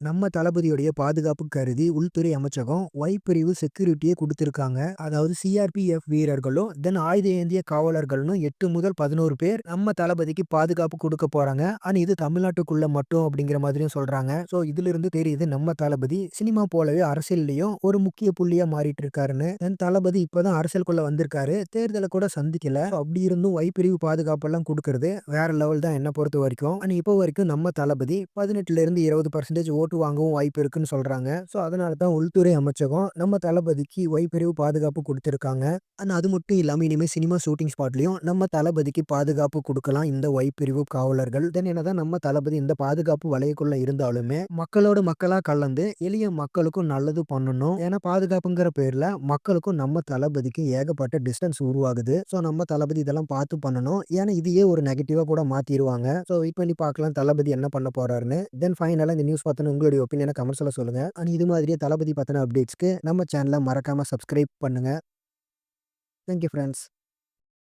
நம்ம தளபதியுடைய பாதுகாப்பு கருதி உள்துறை அமைச்சகம் ஒய் பிரிவு செக்யூரிட்டியே கொடுத்துருக்காங்க அதாவது சிஆர்பிஎஃப் வீரர்களும், தென் ஆயுத ஏந்திய காவலர்களும் எட்டு முதல் 11 பேர் நம்ம தளபதிக்கு பாதுகாப்பு கொடுக்க போறாங்க. அண்ட் இது தமிழ்நாட்டுக்குள்ள மட்டும் அப்படிங்கிற மாதிரியும் சொல்றாங்க. ஸோ இதிலிருந்து தெரியுது நம்ம தளபதி சினிமா போலவே அரசியல்லையும் ஒரு முக்கிய புள்ளியா மாறிட்டு இருக்காருன்னு. தென் தளபதி இப்பதான் அரசியலுக்குள்ள வந்திருக்காரு. தேர்தலை கூட சந்திக்கல. அப்படி இருந்தும் ஒய் பிரிவு பாதுகாப்பெல்லாம் கொடுக்கறது வேற லெவல் தான் என்ன பொறுத்த வரைக்கும். அண்ட் இப்போ வரைக்கும் நம்ம தளபதி 18லிருந்து 20% ஓட்டு வாங்கவும் வாய்ப்பு இருக்குன்னு சொல்கிறாங்க ஸோ அதனால தான் உள்துறை அமைச்சகம் நம்ம தளபதிக்கு ஒய்பிரிவு பாதுகாப்பு கொடுத்துருக்காங்க அண்ட் அது மட்டும் இல்லாமல் இனிமேல் சினிமா ஷூட்டிங் ஸ்பாட்லேயும் நம்ம தளபதிக்கு பாதுகாப்பு கொடுக்கலாம் இந்த ஒய்பிரிவு காவலர்கள். தென் என்னதான் நம்ம தளபதி இந்த பாதுகாப்பு வலையக்குள்ளே இருந்தாலுமே, மக்களோட மக்களாக கலந்து எளிய மக்களுக்கும் நல்லது பண்ணணும். ஏன்னா பாதுகாப்புங்கிற பேரில் மக்களுக்கும் நம்ம தளபதிக்கு ஏகப்பட்ட டிஸ்டன்ஸ் உருவாகுது. ஸோ நம்ம தளபதி இதெல்லாம் பார்த்து பண்ணணும். ஏன்னா இதையே ஒரு நெகட்டிவாக கூட மாற்றிடுவாங்க ஸோ வெயிட் பண்ணி பார்க்கலாம் தளபதி என்ன பண்ண போறாருன்னு. தென் ஃபைனலாக இந்த நியூஸ் பார்த்தோன்னு உங்களுடைய ஒப்பீனியனை கமெண்ட்ஸில் சொல்லுங்கள் அண்ட் இது மாதிரியே தளபதி பற்றின அப்டேட்ஸ்க்கு நம்ம சேனலை மறக்காமல் சப்ஸ்கிரைப் பண்ணுங்கள் தேங்க் யூ